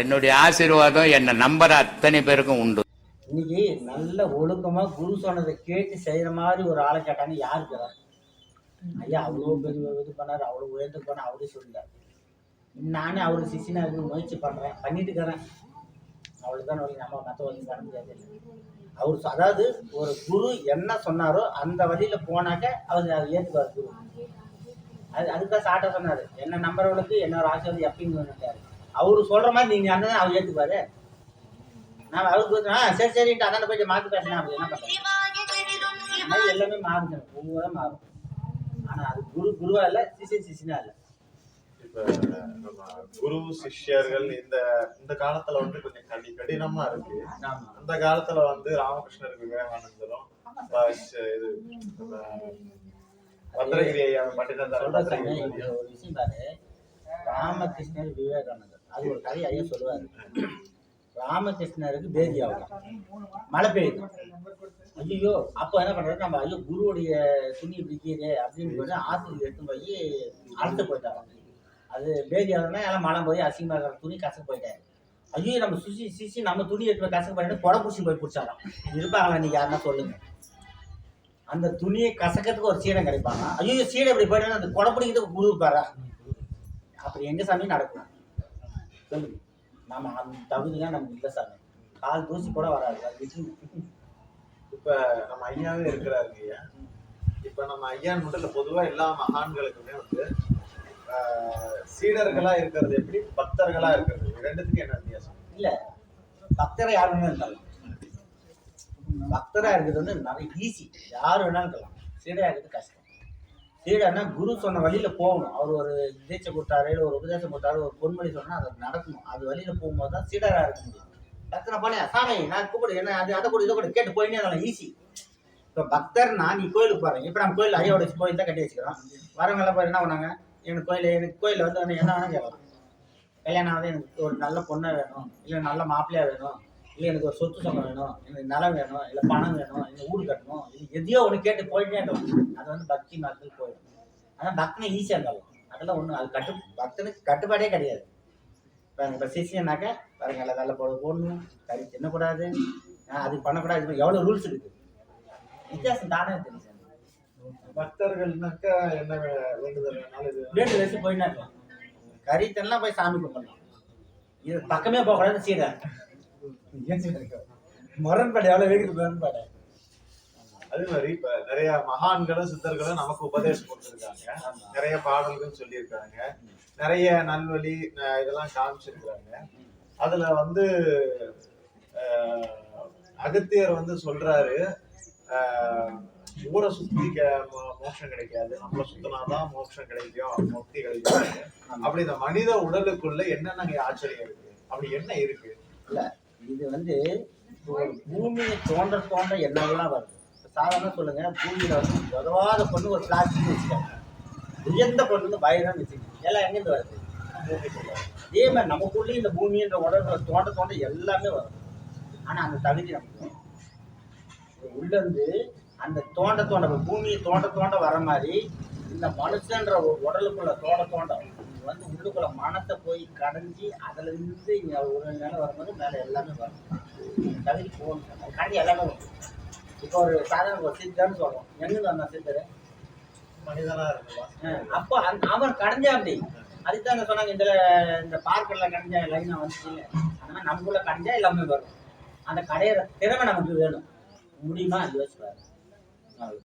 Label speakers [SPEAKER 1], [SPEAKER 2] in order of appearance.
[SPEAKER 1] என்னுடைய ஆசீர்வாதம் என்னை நம்புற அத்தனை பேருக்கும் உண்டு.
[SPEAKER 2] இன்னைக்கு நல்ல ஒழுக்கமா குரு சொன்னதை கேட்டு செய்யற மாதிரி ஒரு ஆளை கேட்டாங்க. யாருக்கு ஐயா அவ்வளோ பெரிய இது பண்ணார். அவ்வளோ உயர்ந்து போனார் அவரே சொல்லிட்டாரு நானே அவரு சிசினா இருக்கு முயற்சி பண்றேன். பண்ணிட்டு இருக்கிறேன். அவளுக்கு வழி. நம்ம மற்ற வழி பண்ண முடியாது. அவர் அதாவது ஒரு குரு என்ன சொன்னாரோ அந்த வழியில போனாக்க அவர் அதை ஏற்றுக்குவார் குரு. அது அதுதான் சாட்டை சொன்னார். என்ன நம்புறவங்களுக்கு என்னோட ஆசீர்வாதம் எப்பயும் வேணுட்டாரு அவரு சொல்ற மாதிரி நீங்க அண்ணன் அவர் ஏத்துக்குவாரு நான் அவருக்கு ஆ சரி சரின்ட்டு அண்ணன் போயிட்டு மாத்தி பேசினா அப்படி என்ன மாதிரி எல்லாமே மாறுங்க ஒவ்வொரு மாறும். ஆனா அது குரு குருவா இல்ல சிசின் சிசினா இல்ல.
[SPEAKER 3] குரு சிஷ்யர்கள் இந்த இந்த காலத்துல வந்து கொஞ்சம் கடி கடினமா இருக்கு.
[SPEAKER 2] ஆமா.
[SPEAKER 3] அந்த காலத்துல வந்து ராமகிருஷ்ணர் விவேகானந்தரும் இது பத்திரகிரி ஐயா. பண்டிதர்
[SPEAKER 2] ஒரு விஷயம் பாரு. ராமகிருஷ்ணர் விவேகானந்தர். அது ஒரு கதை ஐயா சொல்லுவார். ராமகிருஷ்ணருக்கு பேதி ஆகும் மழை பெய்யுது. ஐயோ அப்போ என்ன பண்றாரு நம்ம ஐயோ குருவுடைய துணி பிடிக்குது அப்படின்னு சொல்லி ஆற்றுக்கு எடுத்து போய் அழுத்து போயிட்டாங்க அது பேதி ஆகணும்னா எல்லாம் மழை போய் அசிங்கமாக இருக்கிற துணி கசக்கு போயிட்டாரு. ஐயோ நம்ம சுசி சிசி நம்ம துணி எடுத்து போய் கசக்கு போயிட்டு கொடை பிடிச்சி போய் பிடிச்சாலும் இருப்பாங்களா நீங்க யாருன்னா சொல்லுங்க. அந்த துணியை கசக்கிறதுக்கு ஒரு சீடை கிடைப்பாங்க. ஐயோ சீடை இப்படி போயிட்டு அந்த கொடை பிடிக்கிறதுக்கு குரு இருப்பாரா? அப்படி எங்க சாமி நடக்கும் சொல்லுங்க. நம்ம அந்த தகுதிலாம் நமக்கு இல்லை சாமி. கால் தூசி கூட வராது. அது.
[SPEAKER 3] இப்ப நம்ம ஐயாவே இருக்கிறாருங்க ஐயா. இப்ப நம்ம ஐயா மட்டும் இல்ல பொதுவா எல்லா மகான்களுக்குமே வந்து சீடர்களா இருக்கிறது எப்படி? பக்தர்களா இருக்கிறது. ரெண்டுத்துக்கும் என்ன வித்தியாசம்?
[SPEAKER 2] இல்ல. பக்தரை யார் வேணாலும் இருக்கலாம் பக்தரா இருக்கிறது வந்து நிறைய ஈஸி. யார் வேணாலும் இருக்கலாம். சீடையா இருக்கிறது கஷ்டம். சீடனா குரு சொன்ன வழியில போகணும். அவர் ஒரு தீட்சை கொடுத்தாரு இல்லை ஒரு உபதேசம் கொடுத்தாரு ஒரு பொன்மொழி சொன்னா அது நடக்கணும். அது வழியில போகும்போது தான் சீடரா இருக்க முடியும். டக்குனு போனே சாமி நான் கூப்பிடு என்ன அது அதை கூட இதை கூட கேட்டு போயினே அதெல்லாம் ஈஸி இப்போ பக்தர்னா நீ கோயிலுக்கு போறேன். இப்போ நம்ம கோயில் ஐயோட கோயில் தான் கட்டி வச்சுக்கிறோம். வரவங்க எல்லாம் என்ன பண்ணாங்க? எனக்கு கோயில் எனக்கு கோயிலில் வந்து என்ன வேணா கேட்கலாம். கல்யாணம் வந்து எனக்கு ஒரு நல்ல பொண்ணை வேணும் இல்லை நல்ல மாப்பிள்ளையா வேணும். இல்லை எனக்கு ஒரு சொத்து சொந்தம் வேணும் எனக்கு நிலம் வேணும் இல்லை பணம் வேணும் இல்லை வீடு கட்டணும் இல்லை எதையோ ஒன்று கேட்டு போயிட்டே இருக்கலாம் அது வந்து பக்தி மார்க்கத்தில் போயிடும். ஆனால் பக்தனை ஈஸியாக இருந்தாலும் அதெல்லாம் ஒன்றும் அது கட்டு பக்தனுக்கு கட்டுப்பாடே கிடையாது. பாருங்க இப்போ சிசியனாக்க பாருங்க எல்லாம் வெள்ளை போட போடணும் கறி தின்னக்கூடாது அது பண்ணக்கூடாது இது எவ்வளோ ரூல்ஸ் இருக்குது வித்தியாசம் தானே தெரியும்
[SPEAKER 3] பக்தர்கள்னாக்கா என்ன வேண்டுதல் இது
[SPEAKER 2] வச்சு போயிட்டே இருக்கலாம். கறி தின்னலாம் போய் சாமி கும்பிடலாம். இது பக்கமே போகக்கூடாது சீடை முரண்பாடு எவ்வளோ வேகுது முரண்பாடு
[SPEAKER 3] அதே மாதிரி இப்ப நிறைய மகான்களும் சித்தர்களும் நமக்கு உபதேசம் கொடுத்துருக்காங்க. நிறைய பாடல்கள் சொல்லியிருக்காங்க. நிறைய நல்வழி இதெல்லாம் காமிச்சிருக்கிறாங்க. அதுல வந்து அகத்தியர் வந்து சொல்றாரு ஊரை சுத்தி க- மோ- மோட்சம் கிடைக்காது. நம்மளை சுத்தினாதான் மோட்சம் கிடைக்கும் முக்தி கிடைக்கும். அப்படி இந்த மனித உடலுக்குள்ள என்னென்ன ஆச்சரியம் இருக்கு? அப்படி என்ன இருக்கு?
[SPEAKER 2] இது வந்து பூமியை தோன்ற தோன்ற என்னெல்லாம் வருது. சாதாரண சொல்லுங்க பூமியில வந்து உதவாத பொண்ணு ஒரு பிளாஸ்டிக் வச்சுக்காங்க. உயர்ந்த பொண்ணு வந்து வைரம் வச்சுக்கோங்க. எல்லாம் எங்கேருந்து வருது? அதே மாதிரி நமக்குள்ளே இந்த பூமின்ற உடம்புல தோண்ட தோண்ட எல்லாமே வரும். ஆனால் அந்த தகுதி நமக்கு உள்ளேருந்து அந்த தோண்ட தோண்ட பூமியை தோண்ட தோண்ட வர மாதிரி இந்த மனுஷன்ற ஒரு உடலுக்குள்ள தோண்ட தோண்ட இது வந்து உள்ளுக்குள்ள மனத்தை போய் கடைஞ்சி அதுல இருந்து இங்க ஒரு நிலை வரும்போது மேல எல்லாமே வரும். தகுதி போகணும். கடைஞ்சி எல்லாமே வரும். இப்போ ஒரு சாதாரண ஒரு சித்தர்னு சொல்றோம். எங்கிருந்து வந்தான் சித்தர்?
[SPEAKER 3] மனிதனா இருக்கலாம்
[SPEAKER 2] அஹ் அப்போ அவன் கடைஞ்சா அப்படி. அதுக்கு தான் சொன்னாங்க இந்த இந்த பார்க்கெல்லாம் கடைஞ்சா லைனாக வந்துச்சு. அந்த மாதிரி நமக்குள்ள கடைஞ்சா எல்லாமே வரும். அந்த கடையிற திறமை நமக்கு வேணும். முடியுமா? அது யோசிச்சு பாரு அவ்வளவு.